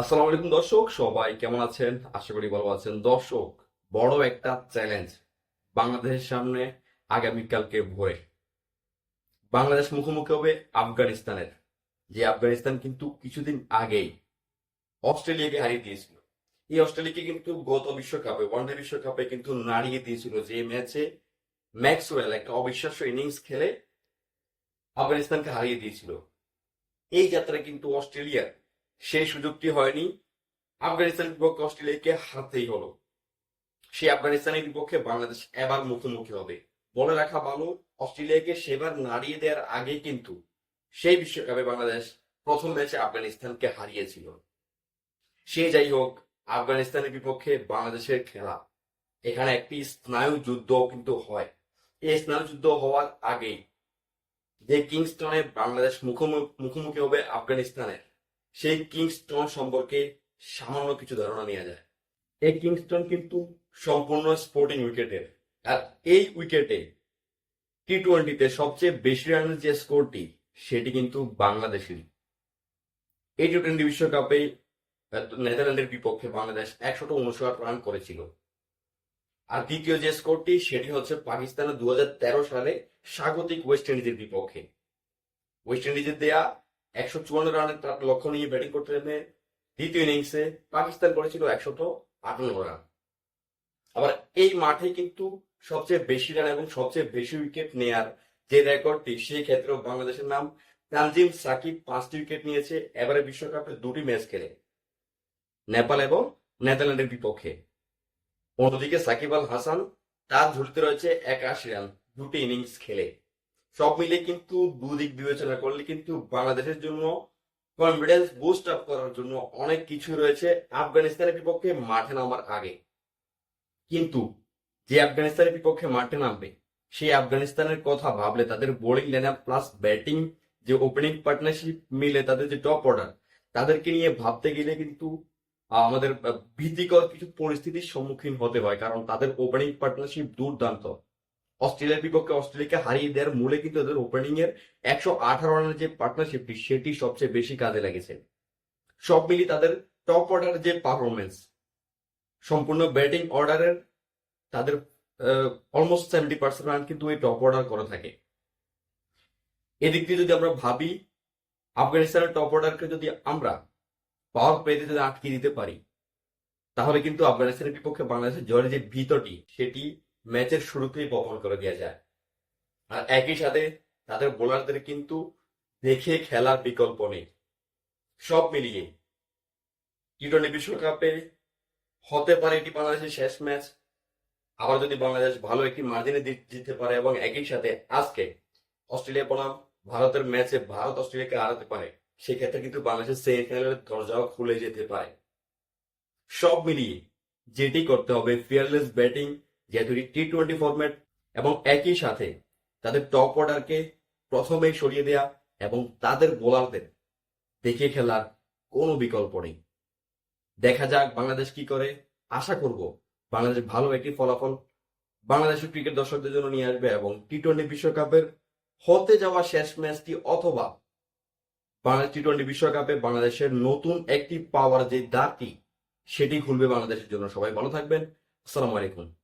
আসসালামু আলাইকুম, দর্শক। সবাই কেমন আছেন? আশা করি ভালো আছেন। দর্শক, বড় একটা চ্যালেঞ্জ বাংলাদেশের সামনে আগামীকালকে ভোরে। বাংলাদেশ মুখোমুখি হবে আফগানিস্তানের। যে আফগানিস্তান কিন্তু কিছুদিন আগেই অস্ট্রেলিয়াকে হারিয়ে দিয়েছিল। এই অস্ট্রেলিয়াকে কিন্তু গত বিশ্বকাপে ওয়ানডে বিশ্বকাপে কিন্তু নাড়িয়ে দিয়েছিল যে ম্যাচে ম্যাক্সওয়েল একটা অবিশ্বাস্য ইনিংস খেলে আফগানিস্তানকে হারিয়ে দিয়েছিল। এই যাত্রায় কিন্তু অস্ট্রেলিয়ার সেই সুযোগটি হয়নি। আফগানিস্তানের বিপক্ষে অস্ট্রেলিয়াকে হারতেই হলো। সেই আফগানিস্তানের বিপক্ষে বাংলাদেশ এবার মুখোমুখি হবে। বলে রাখা ভালো, অস্ট্রেলিয়াকে সেবার নাড়িয়ে দেওয়ার আগে কিন্তু সেই বিশ্বকাপে বাংলাদেশ প্রথম ম্যাচে আফগানিস্তানকে হারিয়েছিল। সে যাই হোক, আফগানিস্তানের বিপক্ষে বাংলাদেশের খেলা। এখানে একটি স্নায়ু যুদ্ধ কিন্তু হয়। এই স্নায়ু যুদ্ধ হওয়ার আগেই যে কিংস্টনে বাংলাদেশ মুখোমুখি মুখোমুখি হবে আফগানিস্তানের। সেই কিংস্টন সম্পর্কে সামান্য কিছু ধারণা নেওয়া যায়। এই কিংস্টন কিন্তু সম্পূর্ণ স্পোর্টিং উইকেটের। আর এই উইকেটে টি টোয়েন্টিতে সবচেয়ে বেশি রানের যে স্কোরটি, সেটি কিন্তু বাংলাদেশেরই। এই টি টোয়েন্টি বিশ্বকাপে নেদারল্যান্ডের বিপক্ষে বাংলাদেশ একশত উনষাট রান করেছিল। আর দ্বিতীয় যে স্কোরটি, সেটি হচ্ছে পাকিস্তানের দু হাজার তেরো সালে স্বাগতিক ওয়েস্ট ইন্ডিজের বিপক্ষে। ওয়েস্ট ইন্ডিজের দেয়া একশো চুয়ান্ন রানের তার লক্ষ্য নিয়ে ব্যাটিং করতে নেমে দ্বিতীয় ইনিংসে পাকিস্তান করেছিল একশত আটান্ন রান। আবার এই মাঠে কিন্তু সবচেয়ে বেশি রান এবং সবচেয়ে বেশি উইকেট নেয়ার যে রেকর্ডটি সেই ক্ষেত্রেও বাংলাদেশের নাম তানজিম সাকিব পাঁচটি উইকেট নিয়েছে, এবারে বিশ্বকাপে দুটি ম্যাচ খেলে। নেপাল এবং নেদারল্যান্ডের বিপক্ষে। অন্যদিকে সাকিব আল হাসান তার ঝুলিতে রয়েছে একাশি রান, দুটি ইনিংস খেলে। সব মিলে কিন্তু দুদিক বিবেচনা করলে কিন্তু বাংলাদেশের জন্য কনফিডেন্স বুস্ট আপ করার জন্য অনেক কিছু রয়েছে। আফগানিস্তানের বিপক্ষে মাঠে নামার আগে। কিন্তু যে আফগানিস্তানের বিপক্ষে মাঠে নামবে, সেই আফগানিস্তানের কথা ভাবলে তাদের bowling line up plus batting যে ওপেনিং পার্টনারশিপ মিলে তাদের যে টপ অর্ডার তাদেরকে নিয়ে ভাবতে গেলে কিন্তু আমাদের ভীতিকর কিছু পরিস্থিতির সম্মুখীন হতে হয়। কারণ তাদের ওপেনিং পার্টনারশিপ দুর্দান্ত। অস্ট্রেলিয়ার বিপক্ষে অস্ট্রেলিয়াকে হারিয়ে দেওয়ার মূলে কিন্তু তাদের ওপেনিং এর একশো আঠারো রানের যে পার্টনারশিপটি সেটি সবচেয়ে বেশি কাজে লেগেছে। সব মিলিয়ে তাদের টপ অর্ডারের যে পারফরমেন্স সম্পূর্ণ ব্যাটিং অর্ডারের তাদের অলমোস্ট সেভেন্টি পার্সেন্ট রান কিন্তু এই টপ অর্ডার করে থাকে। এদিক দিয়ে যদি আমরা ভাবি, আফগানিস্তানের টপ অর্ডারকে যদি আমরা পাওয়ার প্লেতে যদি আটকে দিতে পারি, তাহলে কিন্তু আফগানিস্তানের বিপক্ষে বাংলাদেশের জয়ের যে ভিতটি, সেটি ম্যাচের শুরুতেই বপন করে দেওয়া যায়। আর একই সাথে তাদের বোলারদের কিন্তু দেখে খেলার বিকল্প নেই। সব মিলিয়ে টি টোয়েন্টি বিশ্বকাপে হতে পারে এটি বাংলাদেশের শেষ ম্যাচ। আবার যদি বাংলাদেশ ভালো একটি মার্জিনে জিততে পারে এবং একই সাথে আজকে অস্ট্রেলিয়া বনাম, ভারতের ম্যাচে ভারত অস্ট্রেলিয়াকে হারাতে পারে, সেক্ষেত্রে কিন্তু বাংলাদেশের সেমিফাইনালের দরজাও খুলে যেতে পারে। সব মিলিয়ে যেটি করতে হবে ফিয়ারলেস ব্যাটিং যেহেতু টি টোয়েন্টি ফরম্যাট এবং একই সাথে তাদের টপ অর্ডারকে প্রথমেই সরিয়ে দেয়া এবং তাদের বোলারদের দেখে খেলার কোনো বিকল্প নেই। দেখা যাক বাংলাদেশ কি করে। আশা করব বাংলাদেশ ভালো একটি ফলাফল বাংলাদেশের ক্রিকেট দর্শকদের জন্য নিয়ে আসবে এবং টি টোয়েন্টি বিশ্বকাপের হতে যাওয়া শেষ ম্যাচটি অথবা বাংলাদেশ টি টোয়েন্টি বিশ্বকাপে বাংলাদেশের নতুন একটি পাওয়ার যে দ্বারটি, সেটি খুলবে বাংলাদেশের জন্য। সবাই ভালো থাকবেন। আসসালামু আলাইকুম।